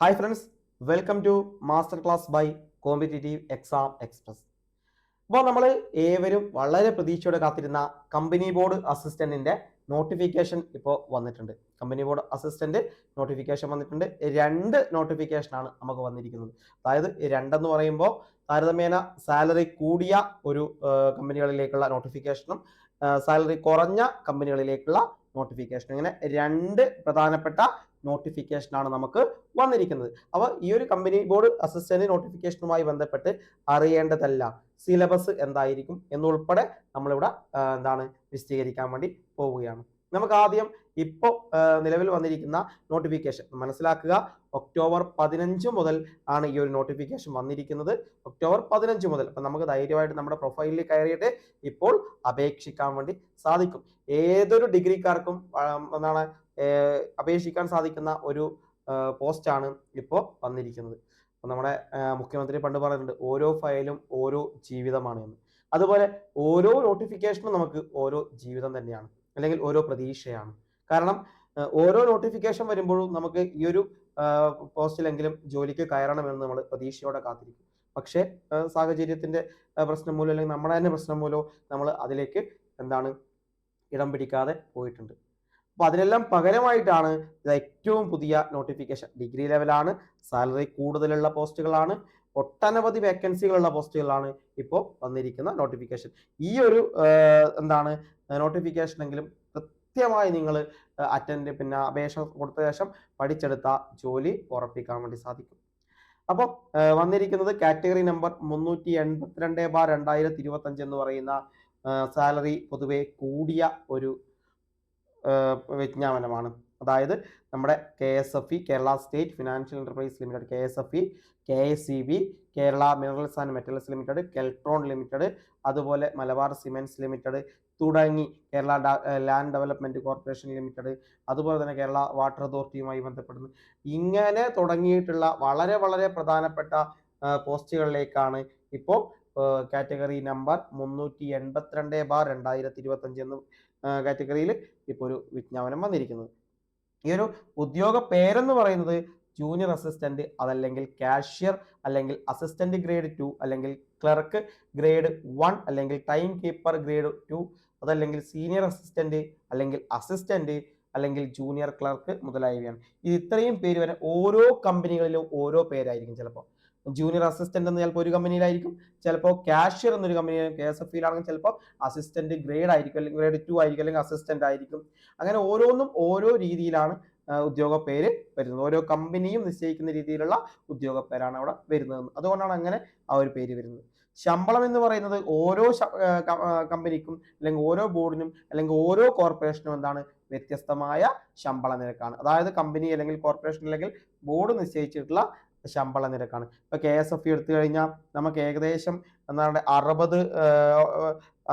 Hi friends welcome to master class by competitive exam express അപ്പോൾ നമ്മൾ ഏവരും വളരെ പ്രതീക്ഷയോടെ കാത്തിരുന്ന കമ്പനി ബോർഡ് അസിസ്റ്റന്റിന്റെ നോട്ടിഫിക്കേഷൻ ഇപ്പോൾ വന്നിട്ടുണ്ട്. കമ്പനി ബോർഡ് അസിസ്റ്റന്റ് നോട്ടിഫിക്കേഷൻ വന്നിട്ടുണ്ട്. രണ്ട് നോട്ടിഫിക്കേഷനാണ് നമുക്ക് വന്നിരിക്കുന്നത്. അതായത് രണ്ടെന്ന് പറയുമ്പോൾ താരതമ്യേന സാലറി കൂടിയ ഒരു കമ്പനികളിലേക്കുള്ള നോട്ടിഫിക്കേഷനും സാലറി കുറഞ്ഞ കമ്പനികളിലേക്കുള്ള നോട്ടിഫിക്കേഷനും ഇങ്ങനെ രണ്ട് പ്രധാനപ്പെട്ട നോട്ടിഫിക്കേഷനാണ് നമുക്ക് വന്നിരിക്കുന്നത്. അപ്പോൾ ഈ ഒരു കമ്പനി ബോർഡ് അസിസ്റ്റന്റ് നോട്ടിഫിക്കേഷനുമായി ബന്ധപ്പെട്ട് അറിയേണ്ടതല്ല. സിലബസ് എന്തായിരിക്കും എന്നുൾപ്പെടെ നമ്മളിവിടെ എന്താണ് വിശദീകരിക്കാൻ വേണ്ടി പോവുകയാണ്. നമുക്ക് ആദ്യം ഇപ്പോൾ നിലവിൽ വന്നിരിക്കുന്ന നോട്ടിഫിക്കേഷൻ മനസ്സിലാക്കുക. ഒക്ടോബർ പതിനഞ്ച് മുതൽ ആണ് ഈ ഒരു നോട്ടിഫിക്കേഷൻ വന്നിരിക്കുന്നത്. ഒക്ടോബർ പതിനഞ്ച് മുതൽ. അപ്പം നമുക്ക് ധൈര്യമായിട്ട് നമ്മുടെ പ്രൊഫൈലിൽ കയറിയിട്ട് ഇപ്പോൾ അപേക്ഷിക്കാൻ വേണ്ടി സാധിക്കും. ഏതൊരു ഡിഗ്രിക്കാർക്കും എന്താണ് അപേക്ഷിക്കാൻ സാധിക്കുന്ന ഒരു പോസ്റ്റാണ് ഇപ്പോൾ വന്നിരിക്കുന്നത്. അപ്പോൾ നമ്മുടെ മുഖ്യമന്ത്രി പണ്ട് പറഞ്ഞിട്ടുണ്ട് ഓരോ ഫയലും ഓരോ ജീവിതമാണ് എന്ന്. അതുപോലെ ഓരോ നോട്ടിഫിക്കേഷനും നമുക്ക് ഓരോ ജീവിതം തന്നെയാണ് അല്ലെങ്കിൽ ഓരോ പ്രതീക്ഷയാണ്. കാരണം ഓരോ നോട്ടിഫിക്കേഷൻ വരുമ്പോഴും നമുക്ക് ഈ ഒരു പോസ്റ്റിലെങ്കിലും ജോലിക്ക് കയറണമെന്ന് നമ്മൾ പ്രതീക്ഷയോടെ കാത്തിരിക്കും. പക്ഷേ സാഹചര്യത്തിന്റെ പ്രശ്നം മൂലം അല്ലെങ്കിൽ നമ്മുടെ തന്നെ പ്രശ്നം മൂലമോ നമ്മൾ അതിലേക്ക് എന്താണ് ഇടം പിടിക്കാതെ പോയിട്ടുണ്ട്. അപ്പൊ അതിനെല്ലാം പകരമായിട്ടാണ് ഇത് ഏറ്റവും പുതിയ നോട്ടിഫിക്കേഷൻ ഡിഗ്രി ലെവലാണ് സാലറി കൂടുതലുള്ള പോസ്റ്റുകളാണ് ഒട്ടനവധി വേക്കൻസികളുള്ള പോസ്റ്റുകളാണ് ഇപ്പോൾ വന്നിരിക്കുന്ന നോട്ടിഫിക്കേഷൻ ഈ ഒരു എന്താണ് നോട്ടിഫിക്കേഷൻ എങ്കിലും കൃത്യമായി നിങ്ങൾ അറ്റൻഡ് പിന്നെ അപേക്ഷ കൊടുത്ത ശേഷം പഠിച്ചെടുത്ത ജോലി ഉറപ്പിക്കാൻ വേണ്ടി സാധിക്കും. അപ്പോൾ വന്നിരിക്കുന്നത് കാറ്റഗറി നമ്പർ മുന്നൂറ്റി എൺപത്തിരണ്ട് ബാർ രണ്ടായിരത്തി ഇരുപത്തി അഞ്ച് എന്ന് പറയുന്ന സാലറി പൊതുവെ കൂടിയ ഒരു വിജ്ഞാപനമാണ് അതായത് നമ്മുടെ K S F E Kerala state financial enterprise limited K S F E K S C B Kerala minerals and metals limited Keltron limited അതുപോലെ മലബാർ സിമെൻസ് ലിമിറ്റഡ് തുടങ്ങി Kerala land development corporation limited അതുപോലെ തന്നെ Kerala water അതോറിറ്റിയുമായി ബന്ധപ്പെടുന്നു. ഇങ്ങനെ തുടങ്ങിയിട്ടുള്ള വളരെ വളരെ പ്രധാനപ്പെട്ട പോസ്റ്റുകളിലേക്കാണ് ഇപ്പോൾ കാറ്റഗറി നമ്പർ മുന്നൂറ്റി എൺപത്തിരണ്ട് ബാർ രണ്ടായിരത്തി ഇരുപത്തഞ്ച് എന്ന കാറ്റഗറിയിൽ ഇപ്പോൾ ഒരു വിജ്ഞാപനം വന്നിരിക്കുന്നത് ഈ ഒരു ഉദ്യോഗ പേരെന്ന് പറയുന്നത് ജൂനിയർ അസിസ്റ്റന്റ് അതല്ലെങ്കിൽ കാഷ്യർ അല്ലെങ്കിൽ അസിസ്റ്റന്റ് ഗ്രേഡ് ടു അല്ലെങ്കിൽ ക്ലർക്ക് ഗ്രേഡ് വൺ അല്ലെങ്കിൽ ടൈം കീപ്പർ ഗ്രേഡ് ടു അതല്ലെങ്കിൽ സീനിയർ അസിസ്റ്റന്റ് അല്ലെങ്കിൽ അസിസ്റ്റന്റ് അല്ലെങ്കിൽ ജൂനിയർ ക്ലർക്ക് മുതലായവയാണ്. ഇത് ഇത്രയും പേര് വരെ ഓരോ കമ്പനികളിലും ഓരോ പേരായിരിക്കും ചിലപ്പോൾ ജൂനിയർ അസിസ്റ്റന്റ് എന്ന് ചിലപ്പോൾ ഒരു കമ്പനിയിലായിരിക്കും ചിലപ്പോൾ കാഷ്യർ എന്നൊരു കമ്പനി കെ എസ് എഫ് ഇയിലാണെങ്കിൽ ചിലപ്പോൾ അസിസ്റ്റന്റ് ഗ്രേഡ് ആയിരിക്കും അല്ലെങ്കിൽ ഗ്രേഡ് ടു ആയിരിക്കും അല്ലെങ്കിൽ അസിസ്റ്റന്റ് ആയിരിക്കും. അങ്ങനെ ഓരോന്നും ഓരോ രീതിയിലാണ് ഉദ്യോഗ പേര് വരുന്നത്. ഓരോ കമ്പനിയും നിശ്ചയിക്കുന്ന രീതിയിലുള്ള ഉദ്യോഗ പേരാണ് അവിടെ വരുന്നത് അതുകൊണ്ടാണ് അങ്ങനെ ആ ഒരു പേര് വരുന്നത്. ശമ്പളം എന്ന് പറയുന്നത് ഓരോ കമ്പനിക്കും അല്ലെങ്കിൽ ഓരോ ബോർഡിനും അല്ലെങ്കിൽ ഓരോ കോർപ്പറേഷനും എന്താണ് വ്യത്യസ്തമായ ശമ്പള നിരക്കാണ്. അതായത് കമ്പനി അല്ലെങ്കിൽ കോർപ്പറേഷൻ അല്ലെങ്കിൽ ബോർഡ് നിശ്ചയിച്ചിട്ടുള്ള ശമ്പള നിരക്കാണ്. ഇപ്പൊ കെ എസ് എഫ് എടുത്തു കഴിഞ്ഞാൽ നമുക്ക് ഏകദേശം എന്താണ് അറുപത്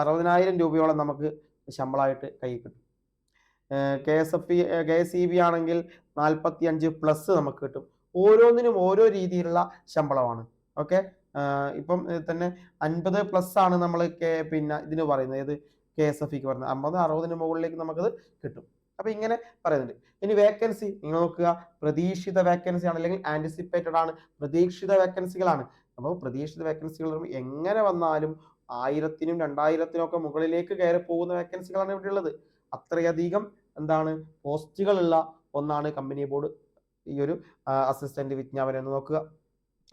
അറുപതിനായിരം രൂപയോളം നമുക്ക് ശമ്പളമായിട്ട് കൈ കിട്ടും. K S F K S E B ആണെങ്കിൽ നാൽപ്പത്തി അഞ്ച് പ്ലസ് നമുക്ക് കിട്ടും. ഓരോന്നിനും ഓരോ രീതിയിലുള്ള ശമ്പളമാണ്. ഓക്കെ? ഇപ്പം തന്നെ അൻപത് പ്ലസ് ആണ് നമ്മൾ കെ പിന്നെ ഇതിന് പറയുന്നത്. ഏത്? കെ എസ് എഫ് ഇക്ക് പറയുന്നത്. അമ്പത് അറുപതിന് മുകളിലേക്ക് നമുക്കത് കിട്ടും. അപ്പൊ ഇങ്ങനെ പറയുന്നുണ്ട്. ഇനി വേക്കൻസി നിങ്ങൾ നോക്കുക. പ്രതീക്ഷിത വേക്കൻസി ആണ് അല്ലെങ്കിൽ ആന്റിസിപ്പേറ്റഡ് ആണ്. പ്രതീക്ഷിത വേക്കൻസികളാണ് അപ്പോൾ പ്രതീക്ഷിത വേക്കൻസികൾ എങ്ങനെ വന്നാലും ആയിരത്തിനും രണ്ടായിരത്തിനും ഒക്കെ മുകളിലേക്ക് കയറി പോകുന്ന വേക്കൻസികളാണ് ഇവിടെ ഉള്ളത്. അത്രയധികം എന്താണ്? പോസ്റ്റുകളുള്ള ഒന്നാണ് കമ്പനി ബോർഡ്. ഈ ഒരു അസിസ്റ്റന്റ് വിജ്ഞാപനം എന്ന് നോക്കുക.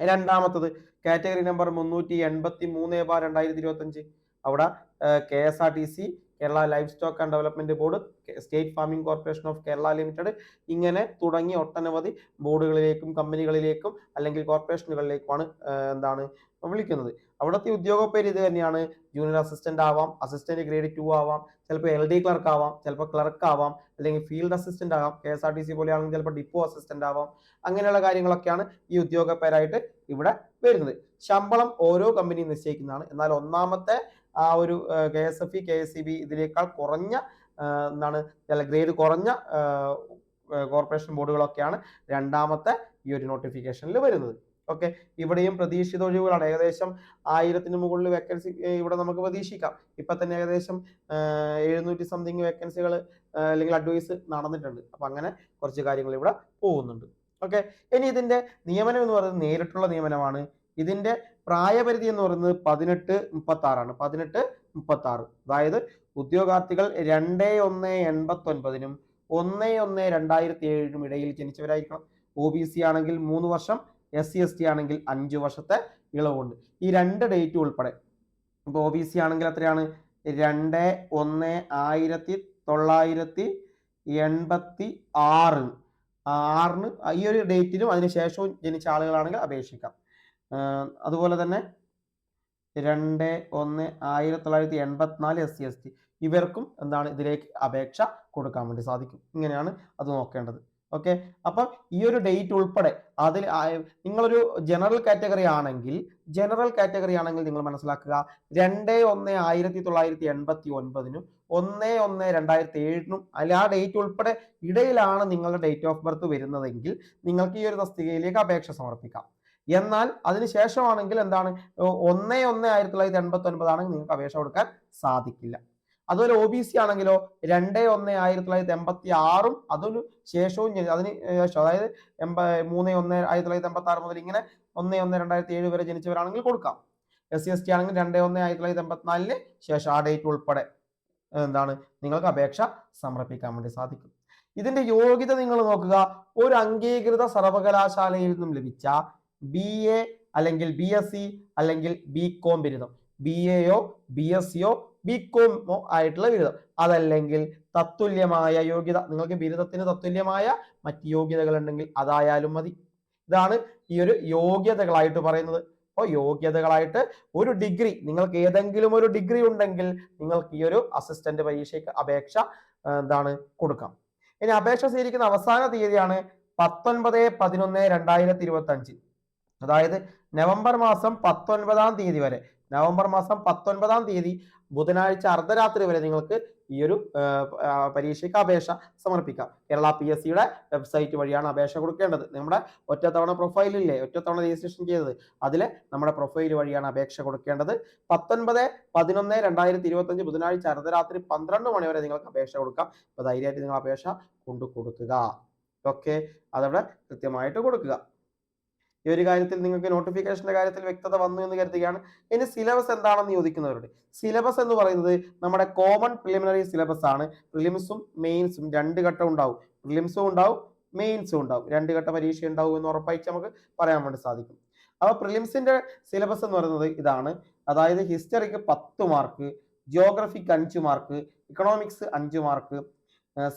രണ്ടാമത്തത് കാറ്റഗറി നമ്പർ മുന്നൂറ്റി എൺപത്തി മൂന്ന് ബാർ രണ്ടായിരത്തി ഇരുപത്തി അഞ്ച് അവിടെ K S R T C Kerala livestock and development board state farming corporation of Kerala limited ഇങ്ങനെ തുടങ്ങി ഒട്ടനവധി ബോർഡുകളിലേക്കും കമ്പനികളിലേക്കും അല്ലെങ്കിൽ കോർപ്പറേഷനുകളിലേക്കുമാണ് എന്താണ് വിളിക്കുന്നത്. അവിടുത്തെ ഉദ്യോഗ പേര് ഇത് തന്നെയാണ്. ജൂനിയർ അസിസ്റ്റന്റ് ആവാം അസിസ്റ്റന്റ് ഗ്രേഡ് ടു ആവാം ചിലപ്പോൾ എൽ ഡി ക്ലർക്ക് ആവാം ചിലപ്പോൾ ക്ലർക്ക് ആവാം അല്ലെങ്കിൽ ഫീൽഡ് അസിസ്റ്റന്റ് ആവാം K S R T C പോലെയാണെങ്കിൽ ചിലപ്പോൾ ഡിപ്പോ അസിസ്റ്റന്റ് ആവാം. അങ്ങനെയുള്ള കാര്യങ്ങളൊക്കെയാണ് ഈ ഉദ്യോഗ പേരായിട്ട് ഇവിടെ വരുന്നത്. ശമ്പളം ഓരോ കമ്പനിയും നിശ്ചയിക്കുന്നതാണ്. എന്നാൽ ഒന്നാമത്തെ ആ ഒരു K S F E K S E B ഇതിനേക്കാൾ കുറഞ്ഞ എന്താണ് ഗ്രേഡ് കുറഞ്ഞ കോർപ്പറേഷൻ ബോർഡുകളൊക്കെയാണ് രണ്ടാമത്തെ ഈ ഒരു നോട്ടിഫിക്കേഷനിൽ വരുന്നത്. ഓക്കെ? ഇവിടെയും പ്രതീക്ഷിത ഒഴിവുകളാണ്. ഏകദേശം ആയിരത്തിന് മുകളിൽ വേക്കൻസി ഇവിടെ നമുക്ക് പ്രതീക്ഷിക്കാം. ഇപ്പൊ തന്നെ ഏകദേശം എഴുന്നൂറ്റി സംതിങ് വേക്കൻസികൾ അല്ലെങ്കിൽ അഡ്വൈസ് നടന്നിട്ടുണ്ട്. അപ്പൊ അങ്ങനെ കുറച്ച് കാര്യങ്ങൾ ഇവിടെ പോകുന്നുണ്ട്. ഓക്കെ? ഇനി ഇതിന്റെ നിയമനം എന്ന് പറയുന്നത് നേരിട്ടുള്ള നിയമനമാണ്. ഇതിന്റെ പ്രായപരിധി എന്ന് പറയുന്നത് പതിനെട്ട് മുപ്പത്തി ആറാണ് പതിനെട്ട് മുപ്പത്തി ആറ് അതായത് ഉദ്യോഗാർത്ഥികൾ രണ്ട് ഒന്ന് എൺപത്തി ഒൻപതിനും ഒന്ന് ഒന്ന് രണ്ടായിരത്തി ഏഴിനും ഇടയിൽ ജനിച്ചവരായിരിക്കണം. ഒ ബി സി ആണെങ്കിൽ മൂന്ന് വർഷം എസ് സി എസ് ടി ആണെങ്കിൽ അഞ്ച് വർഷത്തെ ഇളവുണ്ട്. ഈ രണ്ട് ഡേറ്റ് ഉൾപ്പെടെ. ഇപ്പോൾ ഒ ബി സി ആണെങ്കിൽ എത്രയാണ്? രണ്ട് ഒന്ന് ആയിരത്തി തൊള്ളായിരത്തി എൺപത്തി ആറ് ആറിന് ഈ ഒരു ഡേറ്റിനും അതിനുശേഷവും ജനിച്ച ആളുകളാണെങ്കിൽ അപേക്ഷിക്കാം. അതുപോലെ തന്നെ രണ്ട് ഒന്ന് ആയിരത്തി തൊള്ളായിരത്തി എൺപത്തിനാല് എസ് സി എസ് ടി ഇവർക്കും എന്താണ് ഇതിലേക്ക് അപേക്ഷ കൊടുക്കാൻ വേണ്ടി സാധിക്കും. ഇങ്ങനെയാണ് അത് നോക്കേണ്ടത്. ഓക്കെ? അപ്പം ഈ ഒരു ഡേറ്റ് ഉൾപ്പെടെ അതിൽ നിങ്ങളൊരു ജനറൽ കാറ്റഗറി ആണെങ്കിൽ ജനറൽ കാറ്റഗറി ആണെങ്കിൽ നിങ്ങൾ മനസ്സിലാക്കുക രണ്ട് ഒന്ന് ആയിരത്തി തൊള്ളായിരത്തി എൺപത്തി ഒൻപതിനും ഒന്ന് ഒന്ന് രണ്ടായിരത്തി ഏഴിനും അല്ല ആ ഡേറ്റ് ഉൾപ്പെടെ ഇടയിലാണ് നിങ്ങളുടെ ഡേറ്റ് ഓഫ് ബർത്ത് വരുന്നതെങ്കിൽ നിങ്ങൾക്ക് ഈ ഒരു തസ്തികയിലേക്ക് അപേക്ഷ സമർപ്പിക്കാം. എന്നാൽ അതിന് ശേഷമാണെങ്കിൽ എന്താണ്? ഒന്ന് ഒന്ന് ആയിരത്തി തൊള്ളായിരത്തി എൺപത്തി ഒൻപതാണെങ്കിൽ നിങ്ങൾക്ക് അപേക്ഷ കൊടുക്കാൻ സാധിക്കില്ല. അതുപോലെ ഒ ബി സി ആണെങ്കിലോ രണ്ട് ഒന്ന് ആയിരത്തി തൊള്ളായിരത്തി എൺപത്തി ആറും അതിന് ശേഷവും അതിന് ശേഷം അതായത് എൺപ മൂന്ന് ഒന്ന് ആയിരത്തി തൊള്ളായിരത്തി എൺപത്തി ആറ് മുതൽ ഇങ്ങനെ ഒന്ന് ഒന്ന് രണ്ടായിരത്തി ഏഴ് വരെ ജനിച്ചവരാണെങ്കിൽ കൊടുക്കാം. എസ് സി എസ് ടി ആണെങ്കിൽ രണ്ട് ഒന്ന് ആയിരത്തി തൊള്ളായിരത്തി എൺപത്തിനാലിന് ശേഷം ആ ഡേറ്റ് ഉൾപ്പെടെ എന്താണ്? നിങ്ങൾക്ക് അപേക്ഷ സമർപ്പിക്കാൻ വേണ്ടി സാധിക്കും. ഇതിന്റെ യോഗ്യത നിങ്ങൾ നോക്കുക. ഒരു അംഗീകൃത സർവകലാശാലയിൽ നിന്നും ലഭിച്ച ബി എ അല്ലെങ്കിൽ ബി എസ് സി അല്ലെങ്കിൽ ബി കോം ബിരുദം. ബി എയോ ബി എസ് സിയോ ബി കോമോ ആയിട്ടുള്ള ബിരുദം. അതല്ലെങ്കിൽ തത്തുല്യമായ യോഗ്യത നിങ്ങൾക്ക് ബിരുദത്തിന് തത്തുല്യമായ മറ്റ് യോഗ്യതകൾ ഉണ്ടെങ്കിൽ അതായാലും മതി. ഇതാണ് ഈ ഒരു യോഗ്യതകളായിട്ട് പറയുന്നത്. അപ്പോൾ യോഗ്യതകളായിട്ട് ഒരു ഡിഗ്രി നിങ്ങൾക്ക് ഏതെങ്കിലും ഒരു ഡിഗ്രി ഉണ്ടെങ്കിൽ നിങ്ങൾക്ക് ഈ ഒരു അസിസ്റ്റന്റ് പരീക്ഷയ്ക്ക് അപേക്ഷ എന്താണ് കൊടുക്കാം. ഇനി അപേക്ഷ സ്വീകരിക്കുന്ന അവസാന തീയതിയാണ് പത്തൊൻപത് പതിനൊന്ന് രണ്ടായിരത്തി ഇരുപത്തി അഞ്ച് അതായത് നവംബർ മാസം പത്തൊൻപതാം തീയതി വരെ. നവംബർ മാസം പത്തൊൻപതാം തീയതി ബുധനാഴ്ച അർദ്ധരാത്രി വരെ നിങ്ങൾക്ക് ഈ ഒരു പരീക്ഷയ്ക്ക് അപേക്ഷ സമർപ്പിക്കാം. കേരള പി എസ് സിയുടെ വെബ്സൈറ്റ് വഴിയാണ് അപേക്ഷ കൊടുക്കേണ്ടത്. നമ്മുടെ ഒറ്റത്തവണ പ്രൊഫൈലില്ലേ ഒറ്റത്തവണ രജിസ്ട്രേഷൻ ചെയ്തത്. അതിലെ നമ്മുടെ പ്രൊഫൈൽ വഴിയാണ് അപേക്ഷ കൊടുക്കേണ്ടത്. പത്തൊൻപത് പതിനൊന്ന് രണ്ടായിരത്തി ഇരുപത്തഞ്ച് ബുധനാഴ്ച അർദ്ധരാത്രി പന്ത്രണ്ട് മണി വരെ നിങ്ങൾക്ക് അപേക്ഷ കൊടുക്കാം. അപ്പോൾ ധൈര്യമായിട്ട് നിങ്ങൾ അപേക്ഷ കൊണ്ടു കൊടുക്കുക. ഓക്കെ? അതവിടെ കൃത്യമായിട്ട് കൊടുക്കുക. ഈ ഒരു കാര്യത്തിൽ നിങ്ങൾക്ക് നോട്ടിഫിക്കേഷന്റെ കാര്യത്തിൽ വ്യക്തത വന്നു എന്ന് കരുതുകയാണ്. ഇനി സിലബസ് എന്താണെന്ന് ചോദിക്കുന്നവരോട്. സിലബസ് എന്ന് പറയുന്നത് നമ്മുടെ കോമൺ പ്രിലിമിനറി സിലബസ് ആണ്. പ്രിലിംസും മെയിൻസും രണ്ട് ഘട്ടം ഉണ്ടാവും. പ്രിലിംസും ഉണ്ടാവും മെയിൻസും ഉണ്ടാവും. രണ്ട് ഘട്ട പരീക്ഷ ഉണ്ടാവും എന്ന് ഉറപ്പായിട്ട് നമുക്ക് പറയാൻ വേണ്ടി സാധിക്കും. അപ്പോൾ പ്രിലിംസിന്റെ സിലബസ് എന്ന് പറയുന്നത് ഇതാണ്. അതായത് ഹിസ്റ്ററിക്ക് പത്ത് മാർക്ക് ജിയോഗ്രഫിക്ക് അഞ്ച് മാർക്ക് ഇക്കണോമിക്സ് അഞ്ച് മാർക്ക്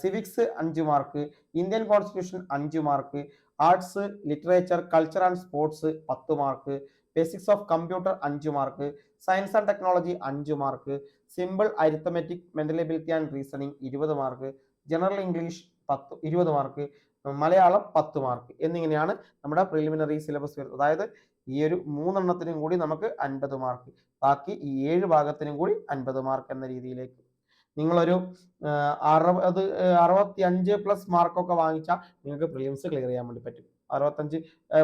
സിവിക്സ് അഞ്ച് മാർക്ക് ഇന്ത്യൻ കോൺസ്റ്റിറ്റ്യൂഷൻ അഞ്ച് mark arts literature culture and sports പത്ത് മാർക്ക് ബേസിക്സ് ഓഫ് കമ്പ്യൂട്ടർ അഞ്ച് മാർക്ക് സയൻസ് ആൻഡ് ടെക്നോളജി അഞ്ച് mark simple arithmetic mental ability and reasoning ഇരുപത് മാർക്ക് ജനറൽ ഇംഗ്ലീഷ് പത്ത് ഇരുപത് mark Malayalam പത്ത് മാർക്ക് എന്നിങ്ങനെയാണ് നമ്മുടെ പ്രിലിമിനറി സിലബസ് വരുന്നത്. അതായത് ഈ ഒരു മൂന്നെണ്ണത്തിനും കൂടി നമുക്ക് അൻപത് മാർക്ക് ബാക്കി ഈ ഏഴ് ഭാഗത്തിനും കൂടി അൻപത് മാർക്ക് എന്ന രീതിയിലേക്ക് നിങ്ങളൊരു അറുപത് അറുപത്തി അഞ്ച് പ്ലസ് മാർക്കൊക്കെ വാങ്ങിച്ചാൽ നിങ്ങൾക്ക് പ്രിലിംസ് ക്ലിയർ ചെയ്യാൻ വേണ്ടി പറ്റും. അറുപത്തഞ്ച്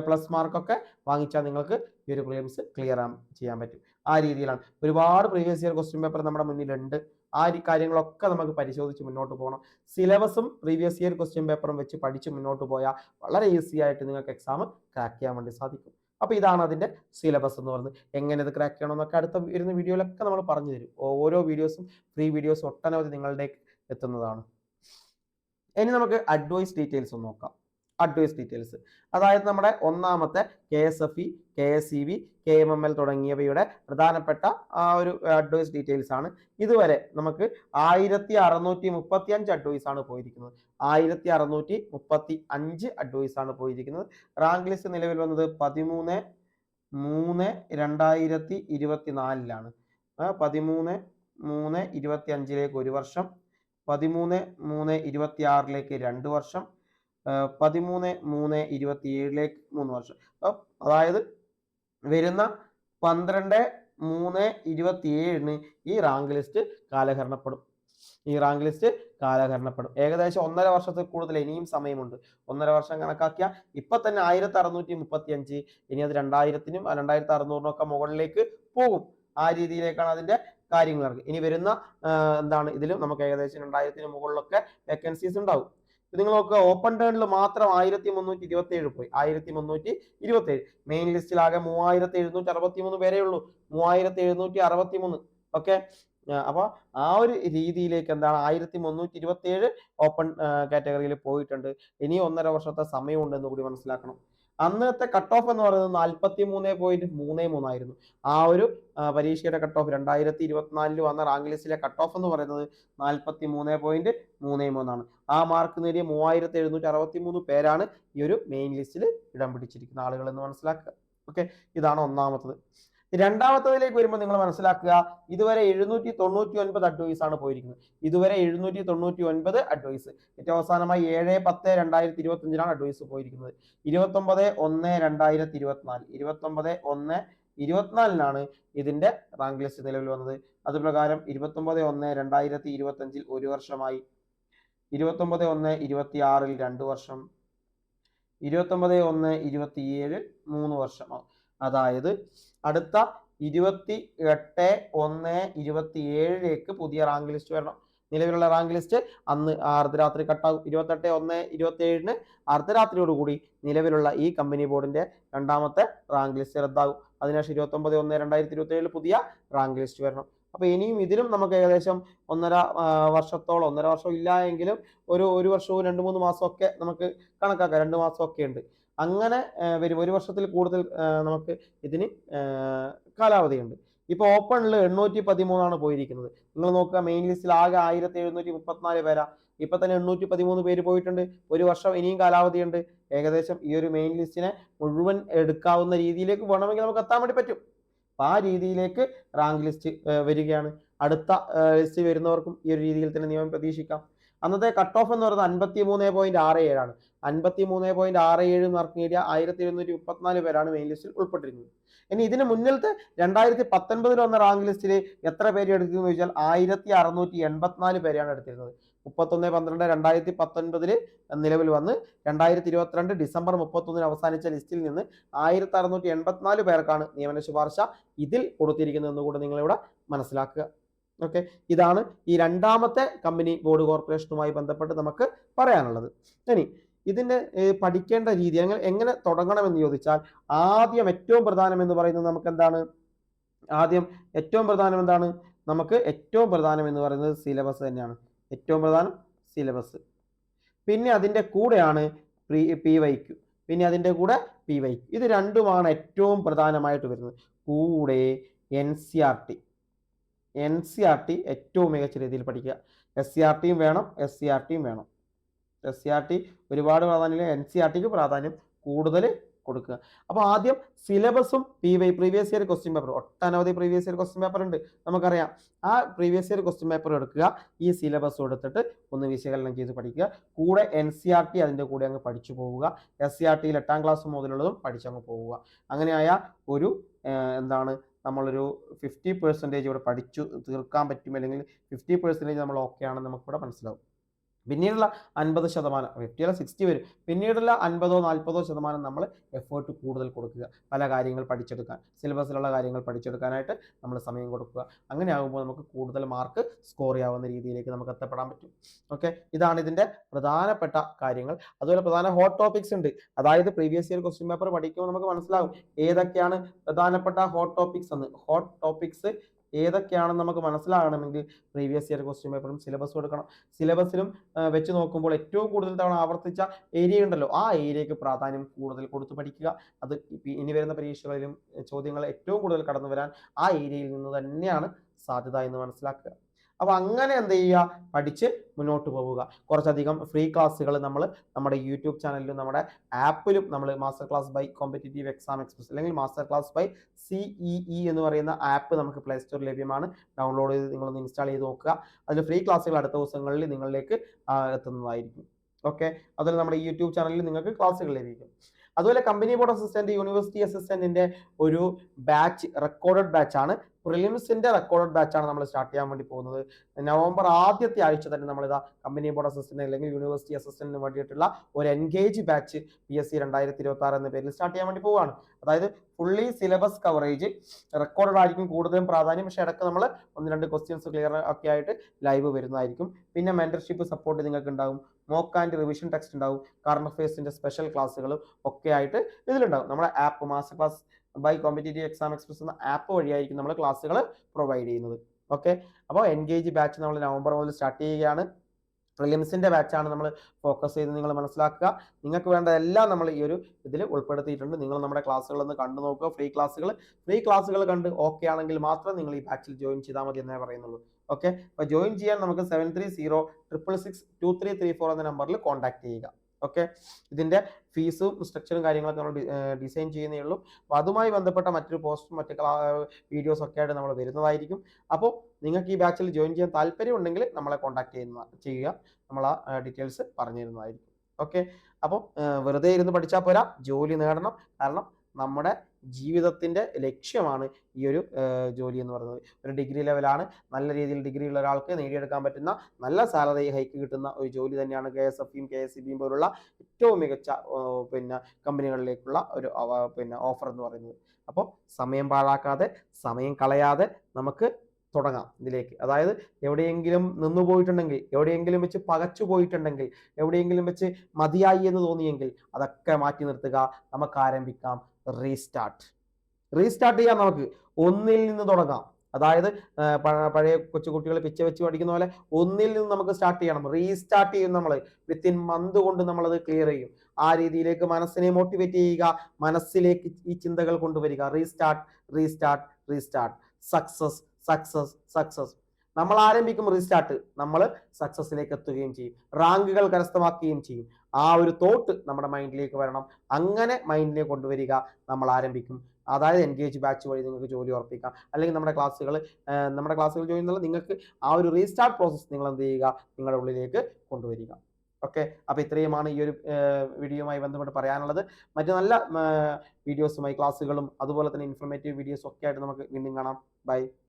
പ്ലസ് മാർക്കൊക്കെ വാങ്ങിച്ചാൽ നിങ്ങൾക്ക് ഈ ഒരു പ്രിലിംസ് ക്ലിയർ ചെയ്യാൻ പറ്റും. ആ രീതിയിലാണ്. ഒരുപാട് പ്രീവിയസ് ഇയർ ക്വസ്റ്റ്യൻ പേപ്പർ നമ്മുടെ മുന്നിലുണ്ട്. ആ കാര്യങ്ങളൊക്കെ നമുക്ക് പരിശോധിച്ച് മുന്നോട്ട് പോകണം. സിലബസും പ്രീവിയസ് ഇയർ ക്വസ്റ്റ്യൻ പേപ്പറും വെച്ച് പഠിച്ച് മുന്നോട്ട് പോയാൽ വളരെ ഈസി ആയിട്ട് നിങ്ങൾക്ക് എക്സാം ക്രാക്ക് ചെയ്യാൻ വേണ്ടി സാധിക്കും. അപ്പോൾ ഇതാണ് അതിന്റെ സിലബസ് എന്ന് പറയുന്നത്. എങ്ങനെ ഇത് ക്രാക്ക് ചെയ്യണം എന്നൊക്കെ അടുത്ത വരുന്ന വീഡിയോയിലൊക്കെ നമ്മൾ പറഞ്ഞു തരും. ഓരോ വീഡിയോസും ഫ്രീ വീഡിയോസും ഒട്ടനവധി നിങ്ങളുടെ എത്തുന്നതാണ്. ഇനി നമുക്ക് അഡ്വൈസ് ഡീറ്റെയിൽസ് നോക്കാം. അഡ്വൈസ് ഡീറ്റെയിൽസ് അതായത് നമ്മുടെ ഒന്നാമത്തെ K S F E K S E V K M M L തുടങ്ങിയവയുടെ പ്രധാനപ്പെട്ട ആ ഒരു അഡ്വൈസ് ഡീറ്റെയിൽസ് ആണ്. ഇതുവരെ നമുക്ക് ആയിരത്തി അറുന്നൂറ്റി മുപ്പത്തി അഞ്ച് അഡ്വൈസ് ആണ് പോയിരിക്കുന്നത്. ആയിരത്തി അറുന്നൂറ്റി മുപ്പത്തി അഞ്ച് അഡ്വൈസ് ആണ് പോയിരിക്കുന്നത്. റാങ്ക് ലിസ്റ്റ് നിലവിൽ വന്നത് പതിമൂന്ന് മൂന്ന് രണ്ടായിരത്തി ഇരുപത്തിനാലിലാണ് പതിമൂന്ന് മൂന്ന് ഇരുപത്തി അഞ്ചിലേക്ക് ഒരു വർഷം പതിമൂന്ന് മൂന്ന് ഇരുപത്തി ആറിലേക്ക് രണ്ട് വർഷം പതിമൂന്ന് മൂന്ന് ഇരുപത്തി ഏഴിലേക്ക് മൂന്ന് വർഷം. അപ്പം അതായത് വരുന്ന പന്ത്രണ്ട് മൂന്ന് ഇരുപത്തി ഏഴിന് ഈ റാങ്ക് ലിസ്റ്റ് കാലഹരണപ്പെടും. ഈ റാങ്ക് ലിസ്റ്റ് കാലഹരണപ്പെടും. ഏകദേശം ഒന്നര വർഷത്തിൽ കൂടുതൽ ഇനിയും സമയമുണ്ട്. ഒന്നര വർഷം കണക്കാക്കിയ ഇപ്പൊ തന്നെ ആയിരത്തി അറുന്നൂറ്റി മുപ്പത്തി അഞ്ച് ഇനി അത് രണ്ടായിരത്തിനും രണ്ടായിരത്തി അറുന്നൂറിനും ഒക്കെ മുകളിലേക്ക് പോകും. ആ രീതിയിലേക്കാണ് അതിന്റെ കാര്യങ്ങൾ ഇറങ്ങി ഇനി വരുന്ന എന്താണ് ഇതിലും നമുക്ക് ഏകദേശം രണ്ടായിരത്തിന് മുകളിലൊക്കെ വേക്കൻസീസ് ഉണ്ടാവും. നിങ്ങൾ നോക്കുക ഓപ്പൺ ടേണിൽ മാത്രം ആയിരത്തി മുന്നൂറ്റി ഇരുപത്തി ഏഴ് പോയി. ആയിരത്തി മുന്നൂറ്റി ഇരുപത്തി ഏഴ് മെയിൻ ലിസ്റ്റിൽ ആകെ മൂവായിരത്തി എഴുന്നൂറ്റി അറുപത്തി മൂന്ന് പേരേ ഉള്ളൂ മൂവായിരത്തി എഴുന്നൂറ്റി അറുപത്തി മൂന്ന് ഓക്കെ അപ്പൊ ആ ഒരു രീതിയിലേക്ക് എന്താണ് ആയിരത്തി മുന്നൂറ്റി ഇരുപത്തി ഏഴ് ഓപ്പൺ കാറ്റഗറിയിൽ പോയിട്ടുണ്ട്. ഇനി ഒന്നര വർഷത്തെ സമയമുണ്ടെന്ന് കൂടി മനസ്സിലാക്കണം. അന്നത്തെ കട്ട് ഓഫ് എന്ന് പറയുന്നത് നാൽപ്പത്തി മൂന്ന് പോയിന്റ് മൂന്ന് മൂന്നായിരുന്നു ആ ഒരു പരീക്ഷയുടെ കട്ട് ഓഫ് രണ്ടായിരത്തി ഇരുപത്തിനാലിൽ വന്ന റാങ്ക് ലിസ്റ്റിലെ കട്ട് ഓഫ് എന്ന് പറയുന്നത് നാൽപ്പത്തി മൂന്ന് പോയിന്റ് മൂന്ന് മൂന്നാണ് ആ മാർക്ക് നേടിയ മൂവായിരത്തി എഴുന്നൂറ്റി അറുപത്തി മൂന്ന് പേരാണ് ഈ ഒരു മെയിൻ ലിസ്റ്റിൽ ഇടം പിടിച്ചിരിക്കുന്ന ആളുകൾ എന്ന് മനസ്സിലാക്കുക. ഓക്കെ ഇതാണ് ഒന്നാമത്തത്. രണ്ടാമത്തതിലേക്ക് വരുമ്പോൾ നിങ്ങൾ മനസ്സിലാക്കുക ഇതുവരെ എഴുന്നൂറ്റി തൊണ്ണൂറ്റി ഒൻപത് അഡ്വൈസ് ആണ് പോയിരിക്കുന്നത്. ഇതുവരെ എഴുന്നൂറ്റി തൊണ്ണൂറ്റി ഒൻപത് അഡ്വൈസ് ഏറ്റവും അവസാനമായി ഏഴ് പത്ത് രണ്ടായിരത്തി ഇരുപത്തി അഞ്ചിലാണ് അഡ്വൈസ് പോയിരിക്കുന്നത്. ഇരുപത്തൊമ്പത് ഒന്ന് രണ്ടായിരത്തി ഇരുപത്തിനാല് ഇരുപത്തൊമ്പത് ഒന്ന് ഇരുപത്തിനാലിനാണ് ഇതിന്റെ റാങ്ക് ലിസ്റ്റ് നിലവിൽ വന്നത്. അതുപ്രകാരം ഇരുപത്തൊമ്പത് ഒന്ന് രണ്ടായിരത്തി ഇരുപത്തി അഞ്ചിൽ ഒരു വർഷമായി. ഇരുപത്തൊമ്പത് ഒന്ന് ഇരുപത്തി ആറിൽ രണ്ട് വർഷം. ഇരുപത്തൊമ്പത് ഒന്ന് ഇരുപത്തിയേഴ് മൂന്ന് വർഷമാവും. അതായത് അടുത്ത ഇരുപത്തി എട്ട് ഒന്ന് ഇരുപത്തി ഏഴിലേക്ക് പുതിയ റാങ്ക് ലിസ്റ്റ് വരണം. നിലവിലുള്ള റാങ്ക് ലിസ്റ്റ് അന്ന് അർദ്ധരാത്രി കട്ടാകും ഇരുപത്തെട്ട് ഒന്ന് ഇരുപത്തി ഏഴിന് അർദ്ധരാത്രിയോടുകൂടി നിലവിലുള്ള ഈ കമ്പനി ബോർഡിന്റെ രണ്ടാമത്തെ റാങ്ക് ലിസ്റ്റ് റദ്ദാകും. അതിനുശേഷം ഇരുപത്തൊമ്പത് ഒന്ന് രണ്ടായിരത്തി ഇരുപത്തി ഏഴിൽ പുതിയ റാങ്ക് ലിസ്റ്റ് വരണം. അപ്പൊ ഇനിയും ഇതിലും നമുക്ക് ഏകദേശം ഒന്നര വർഷത്തോളം ഒന്നര വർഷം ഇല്ല എങ്കിലും ഒരു ഒരു വർഷവും രണ്ട് മൂന്ന് മാസമൊക്കെ നമുക്ക് കണക്കാക്കാം. രണ്ട് മാസമൊക്കെ ഉണ്ട്. അങ്ങനെ വരും. ഒരു വർഷത്തിൽ കൂടുതൽ നമുക്ക് ഇതിന് കാലാവധിയുണ്ട്. ഇപ്പൊ ഓപ്പണിൽ എണ്ണൂറ്റി പതിമൂന്നാണ് പോയിരിക്കുന്നത്. നിങ്ങൾ നോക്കുക മെയിൻ ലിസ്റ്റിൽ ആകെ ആയിരത്തി എഴുന്നൂറ്റി മുപ്പത്തിനാല് പേരാ. ഇപ്പൊ തന്നെ എണ്ണൂറ്റി പതിമൂന്ന് പേര് പോയിട്ടുണ്ട്. ഒരു വർഷം ഇനിയും കാലാവധിയുണ്ട്. ഏകദേശം ഈ ഒരു മെയിൻ ലിസ്റ്റിനെ മുഴുവൻ എടുക്കാവുന്ന രീതിയിലേക്ക് വേണമെങ്കിൽ നമുക്ക് എത്താൻ വേണ്ടി പറ്റും. അപ്പൊ ആ രീതിയിലേക്ക് റാങ്ക് ലിസ്റ്റ് വരികയാണ്. അടുത്ത ലിസ്റ്റ് വരുന്നവർക്കും ഈ ഒരു രീതിയിൽ തന്നെ നിയമം പ്രതീക്ഷിക്കാം. അന്നത്തെ കട്ട് ഓഫ് എന്ന് പറയുന്നത് അൻപത്തി മൂന്ന് പോയിന്റ് ആറ് ഏഴാണ്. അൻപത്തി മൂന്ന് പോയിന്റ് ആറ് ഏഴ് മാർക്ക് നേടിയ ആയിരത്തി എഴുന്നൂറ്റി മുപ്പത്തിനാല് പേരാണ് മെയിൻ ലിസ്റ്റിൽ ഉൾപ്പെട്ടിരുന്നത് ഇനി ഇതിന് മുന്നിലത്തെ രണ്ടായിരത്തി പത്തൊൻപതിൽ വന്ന റാങ്ക് ലിസ്റ്റിൽ എത്ര പേര് എടുത്തിരുന്നു ചോദിച്ചാൽ ആയിരത്തി അറുന്നൂറ്റി എൺപത്തിനാല് പേരെയാണ് എടുത്തിരുന്നത്. മുപ്പത്തൊന്ന് പന്ത്രണ്ട് രണ്ടായിരത്തി പത്തൊൻപതിൽ നിലവിൽ വന്ന് രണ്ടായിരത്തി ഇരുപത്തിരണ്ട് ഡിസംബർ മുപ്പത്തൊന്നിന് അവസാനിച്ച ലിസ്റ്റിൽ നിന്ന് ആയിരത്തി അറുന്നൂറ്റി എൺപത്തിനാല് പേർക്കാണ് നിയമന ശുപാർശ ഇതിൽ കൊടുത്തിരിക്കുന്നതെന്ന് കൂടെ നിങ്ങളിവിടെ മനസ്സിലാക്കുക. ഓക്കെ? ഇതാണ് ഈ രണ്ടാമത്തെ കമ്പനി ബോർഡ് കോർപ്പറേഷനുമായി ബന്ധപ്പെട്ട് നമുക്ക് പറയാനുള്ളത്. ഇനി ഇതിന്റെ പഠിക്കേണ്ട രീതി എങ്ങനെ തുടങ്ങണമെന്ന് ചോദിച്ചാൽ ആദ്യം ഏറ്റവും പ്രധാനം എന്ന് പറയുന്നത് നമുക്ക് എന്താണ് ആദ്യം ഏറ്റവും പ്രധാനം എന്താണ് നമുക്ക് ഏറ്റവും പ്രധാനം എന്ന് പറയുന്നത് സിലബസ് തന്നെയാണ്. ഏറ്റവും പ്രധാനം സിലബസ്. പിന്നെ അതിന്റെ കൂടെയാണ് പി വൈ ക്യു. പിന്നെ അതിന്റെ കൂടെ പി വൈ ക്യു. ഇത് രണ്ടുമാണ് ഏറ്റവും പ്രധാനമായിട്ട് വരുന്നത്. കൂടെ N C R T. N C R T ഏറ്റവും മികച്ച രീതിയിൽ പഠിക്കുക. എസ് സി ആർ ടിയും വേണം എസ് സി ആർ ടിയും വേണം. എസ് സി ആർ ടി ഒരുപാട് പ്രാധാന്യം എൻ സി ആർ ടിക്ക് പ്രാധാന്യം കൂടുതൽ കൊടുക്കുക. അപ്പോൾ ആദ്യം സിലബസും P Y previous year question paper ഒട്ടനവധി പ്രീവിയസ് ഇയർ ക്വസ്റ്റ്യൻ പേപ്പർ ഉണ്ട്. നമുക്കറിയാം. ആ പ്രീവിയസ് ഇയർ ക്വസ്റ്റ്യൻ പേപ്പർ എടുക്കുക. ഈ സിലബസ് എടുത്തിട്ട് ഒന്ന് വിശകലനം ചെയ്ത് പഠിക്കുക. കൂടെ എൻ സി ആർ ടി അതിന്റെ കൂടെ അങ്ങ് പഠിച്ചു പോവുക. എസ് സി ആർ ടിയിൽ എട്ടാം ക്ലാസ് മുതലുള്ളതും പഠിച്ചങ്ങ് പോവുക. അങ്ങനെയായ ഒരു എന്താണ് നമ്മളൊരു ഫിഫ്റ്റി പെർസെന്റേജ് ഇവിടെ പഠിച്ചു തീർക്കാൻ പറ്റും അല്ലെങ്കിൽ ഫിഫ്റ്റി പെർസെന്റേജ് നമ്മൾ ഓക്കെ ആണെന്ന് നമുക്കിവിടെ മനസ്സിലാവും. പിന്നീടുള്ള അൻപത് ശതമാനം ഫിഫ്റ്റി അല്ല സിക്സ്റ്റി വരും. പിന്നീടുള്ള അൻപതോ നാൽപ്പതോ ശതമാനം നമ്മൾ എഫേർട്ട് കൂടുതൽ കൊടുക്കുക. പല കാര്യങ്ങൾ പഠിച്ചെടുക്കാൻ സിലബസിലുള്ള കാര്യങ്ങൾ പഠിച്ചെടുക്കാനായിട്ട് നമ്മൾ സമയം കൊടുക്കുക. അങ്ങനെ ആകുമ്പോൾ നമുക്ക് കൂടുതൽ മാർക്ക് സ്കോർ ചെയ്യാവുന്ന രീതിയിലേക്ക് നമുക്ക് എത്തപ്പെടാൻ പറ്റും. ഓക്കെ ഇതാണ് ഇതിന്റെ പ്രധാനപ്പെട്ട കാര്യങ്ങൾ. അതുപോലെ പ്രധാന ഹോട്ട് ടോപ്പിക്സ് ഉണ്ട്. അതായത് പ്രീവിയസ് ഇയർ ക്വസ്റ്റ്യൻ പേപ്പർ പഠിക്കുമ്പോൾ നമുക്ക് മനസ്സിലാവും ഏതൊക്കെയാണ് പ്രധാനപ്പെട്ട ഹോട്ട് ടോപ്പിക്സ് എന്ന്. ഹോട്ട് ടോപ്പിക്സ് ഏതൊക്കെയാണെന്ന് നമുക്ക് മനസ്സിലാകണമെങ്കിൽ പ്രീവിയസ് ഇയർ ക്വസ്റ്റ്യൻ പേപ്പറും സിലബസ് കൊടുക്കണം സിലബസിലും വെച്ച് നോക്കുമ്പോൾ ഏറ്റവും കൂടുതൽ തവണ ആവർത്തിച്ച ഏരിയ ഉണ്ടല്ലോ. ആ ഏരിയയ്ക്ക് പ്രാധാന്യം കൂടുതൽ കൊടുത്ത് പഠിക്കുക. അത് ഇനി വരുന്ന പരീക്ഷകളിലും ചോദ്യങ്ങൾ ഏറ്റവും കൂടുതൽ കടന്നു വരാൻ ആ ഏരിയയിൽ നിന്ന് തന്നെയാണ് സാധ്യത എന്ന് മനസ്സിലാക്കുക. അപ്പൊ അങ്ങനെ എന്ത് ചെയ്യുക? പഠിച്ച് മുന്നോട്ട് പോവുക. കുറച്ചധികം ഫ്രീ ക്ലാസ്സുകൾ നമ്മൾ നമ്മുടെ യൂട്യൂബ് ചാനലിലും നമ്മുടെ ആപ്പിലും നമ്മൾ master class by competitive exam express അല്ലെങ്കിൽ master class by C E E എന്ന് പറയുന്ന ആപ്പ് നമുക്ക് പ്ലേ സ്റ്റോറിൽ ലഭ്യമാണ്. ഡൗൺലോഡ് ചെയ്ത് നിങ്ങളൊന്ന് ഇൻസ്റ്റാൾ ചെയ്ത് നോക്കുക. അതിൽ ഫ്രീ ക്ലാസ്സുകൾ അടുത്ത ദിവസങ്ങളിൽ നിങ്ങളിലേക്ക് എത്തുന്നതായിരിക്കും. ഓക്കെ അതിൽ നമ്മുടെ യൂട്യൂബ് ചാനലിൽ നിങ്ങൾക്ക് ക്ലാസ്സുകൾ ലഭിക്കും. അതുപോലെ കമ്പനി ബോർഡ് അസിസ്റ്റന്റ് യൂണിവേഴ്സിറ്റി അസിസ്റ്റന്റിന്റെ ഒരു ബാച്ച് റെക്കോർഡഡ് ബാച്ച് ആണ്. പ്രിലിംസിന്റെ റെക്കോർഡഡ് ബാച്ച് ആണ് നമ്മൾ സ്റ്റാർട്ട് ചെയ്യാൻ വേണ്ടി പോകുന്നത്. നവംബർ ആദ്യത്തെ ആഴ്ച തന്നെ നമ്മളിതാ കമ്പനി ബോർഡ് അസിസ്റ്റന്റ് അല്ലെങ്കിൽ യൂണിവേഴ്സിറ്റി അസിസ്റ്റന്റിന് വേണ്ടിയിട്ടുള്ള ഒരു engage batch P S C രണ്ടായിരത്തി ഇരുപത്തി ആറ് എന്ന പേരിൽ സ്റ്റാർട്ട് ചെയ്യാൻ വേണ്ടി പോവുകയാണ്. അതായത് ഫുള്ളി സിലബസ് കവറേജ് റെക്കോർഡഡ് ആയിരിക്കും കൂടുതലും പ്രാധാന്യം. പക്ഷേ ഇടയ്ക്ക് നമ്മൾ ഒന്ന് രണ്ട് ക്വസ്റ്റ്യൻസ് ക്ലിയർ ഒക്കെ ആയിട്ട് ലൈവ് വരുന്നതായിരിക്കും. പിന്നെ മെന്റർഷിപ്പ് സപ്പോർട്ട് നിങ്ങൾക്ക് ഉണ്ടാകും. മോക്ക് ആൻഡ് റിവിഷൻ ടെക്സ്റ്റ് ഉണ്ടാവും. കറണ്ട് അഫയേഴ്സിന്റെ സ്പെഷ്യൽ ക്ലാസ്സുകളും ഒക്കെ ആയിട്ട് ഇതിലുണ്ടാവും. നമ്മുടെ app master class by competitive exam express എന്ന ആപ്പ് വഴിയായിരിക്കും നമ്മൾ ക്ലാസ്സുകൾ പ്രൊവൈഡ് ചെയ്യുന്നത്. ഓക്കെ അപ്പോൾ എൻഗേജ് ബാച്ച് നമ്മൾ നവംബർ മുതൽ സ്റ്റാർട്ട് ചെയ്യുകയാണ്. പ്രിലിംസിന്റെ ബാച്ചാണ് നമ്മൾ ഫോക്കസ് ചെയ്ത് നിങ്ങൾ മനസ്സിലാക്കുക. നിങ്ങൾക്ക് വേണ്ടതെല്ലാം നമ്മൾ ഈ ഒരു ഇതിൽ ഉൾപ്പെടുത്തിയിട്ടുണ്ട്. നിങ്ങൾ നമ്മുടെ ക്ലാസ്സുകളൊന്ന് കണ്ടു നോക്കുക. ഫ്രീ ക്ലാസ്സുകൾ ഫ്രീ ക്ലാസ്സുകൾ കണ്ട് ഓക്കെ ആണെങ്കിൽ മാത്രം നിങ്ങൾ ഈ ബാച്ചിൽ ജോയിൻ ചെയ്താൽ മതി എന്നേ പറയുന്നുള്ളൂ. ഓക്കെ അപ്പോൾ ജോയിൻ ചെയ്യാൻ നമുക്ക് seven three zero triple six two three three four എന്ന നമ്പറിൽ കോൺടാക്ട് ചെയ്യുക. ഓക്കെ ഇതിന്റെ ഫീസും സ്ട്രക്ചറും കാര്യങ്ങളൊക്കെ നമ്മൾ ഡിസൈൻ ചെയ്യുന്നേ ഉള്ളൂ. അപ്പോൾ അതുമായി ബന്ധപ്പെട്ട മറ്റൊരു പോസ്റ്റും മറ്റു വീഡിയോസ് ഒക്കെ ആയിട്ട് നമ്മൾ വരുന്നതായിരിക്കും. അപ്പോൾ നിങ്ങൾക്ക് ഈ ബാച്ചിൽ ജോയിൻ ചെയ്യാൻ താല്പര്യം ഉണ്ടെങ്കിൽ നമ്മളെ കോൺടാക്ട് ചെയ്യുന്ന ചെയ്യുക. നമ്മൾ ആ ഡീറ്റെയിൽസ് പറഞ്ഞു തരുന്നതായിരിക്കും ഓക്കെ അപ്പോൾ വെറുതെ ഇരുന്ന് പഠിച്ചാൽ പോരാ. ജോലി നേടണം. കാരണം നമ്മുടെ ജീവിതത്തിന്റെ ലക്ഷ്യമാണ് ഈ ഒരു ജോലി എന്ന് പറയുന്നത്. ഒരു ഡിഗ്രി ലെവലാണ്. നല്ല രീതിയിൽ ഡിഗ്രി ഉള്ള ഒരാൾക്ക് നേടിയെടുക്കാൻ പറ്റുന്ന നല്ല സാലറി ഹൈക്ക് കിട്ടുന്ന ഒരു ജോലി തന്നെയാണ് കെ എസ് എഫ് ഇയും കെ എസ് സി ബിയും പോലുള്ള ഏറ്റവും മികച്ച പിന്നെ കമ്പനികളിലേക്കുള്ള ഒരു പിന്നെ ഓഫർ എന്ന് പറയുന്നത്. അപ്പോൾ സമയം പാഴാക്കാതെ സമയം കളയാതെ നമുക്ക് തുടങ്ങാം ഇതിലേക്ക്. അതായത് എവിടെയെങ്കിലും നിന്നു പോയിട്ടുണ്ടെങ്കിൽ എവിടെയെങ്കിലും വെച്ച് പകച്ചു പോയിട്ടുണ്ടെങ്കിൽ എവിടെയെങ്കിലും വെച്ച് മതിയായി എന്ന് തോന്നിയെങ്കിൽ അതൊക്കെ മാറ്റി നിർത്തുക നമുക്ക് ആരംഭിക്കാം. റീസ്റ്റാർട്ട്. റീസ്റ്റാർട്ട് ചെയ്യാം നമുക്ക്. ഒന്നിൽ നിന്ന് തുടങ്ങാം. അതായത് പഴയ കൊച്ചുകുട്ടികൾ പിച്ച വെച്ച് പഠിക്കുന്ന പോലെ ഒന്നിൽ നിന്ന് നമുക്ക് സ്റ്റാർട്ട് ചെയ്യണം. റീസ്റ്റാർട്ട് ചെയ്യും നമ്മൾ വിത്തിൻ മന്ത് കൊണ്ട് നമ്മളത് ക്ലിയർ ചെയ്യും. ആ രീതിയിലേക്ക് മനസ്സിനെ മോട്ടിവേറ്റ് ചെയ്യുക. മനസ്സിലേക്ക് ഈ ചിന്തകൾ കൊണ്ടുവരിക. Restart restart restart. Success success success. നമ്മൾ ആരംഭിക്കും റീസ്റ്റാർട്ട്. നമ്മൾ സക്സസിലേക്ക് എത്തുകയും ചെയ്യും. റാങ്കുകൾ കരസ്ഥമാക്കുകയും ചെയ്യും. ആ ഒരു തോട്ട് നമ്മുടെ മൈൻഡിലേക്ക് വരണം. അങ്ങനെ മൈൻഡിനെ കൊണ്ടുവരിക നമ്മൾ ആരംഭിക്കും. അതായത് എൻഗേജ് ബാച്ച് വഴി നിങ്ങൾക്ക് ജോലി ഉറപ്പിക്കാം. അല്ലെങ്കിൽ നമ്മുടെ ക്ലാസ്സുകൾ നമ്മുടെ ക്ലാസ്സുകൾ ജോയിൻ എന്നുള്ള നിങ്ങൾക്ക് ആ ഒരു റീസ്റ്റാർട്ട് പ്രോസസ്സ് നിങ്ങൾ എന്ത് ചെയ്യുക? നിങ്ങളുടെ ഉള്ളിലേക്ക് കൊണ്ടുവരിക. ഓക്കെ അപ്പോൾ ഇത്രയുമാണ് ഈ ഒരു വീഡിയോയുമായി ബന്ധപ്പെട്ട് പറയാനുള്ളത്. മറ്റു നല്ല വീഡിയോസുമായി ക്ലാസ്സുകളും അതുപോലെ തന്നെ ഇൻഫർമേറ്റീവ് വീഡിയോസും ഒക്കെ ആയിട്ട് നമുക്ക് വീണ്ടും കാണാം. ബൈ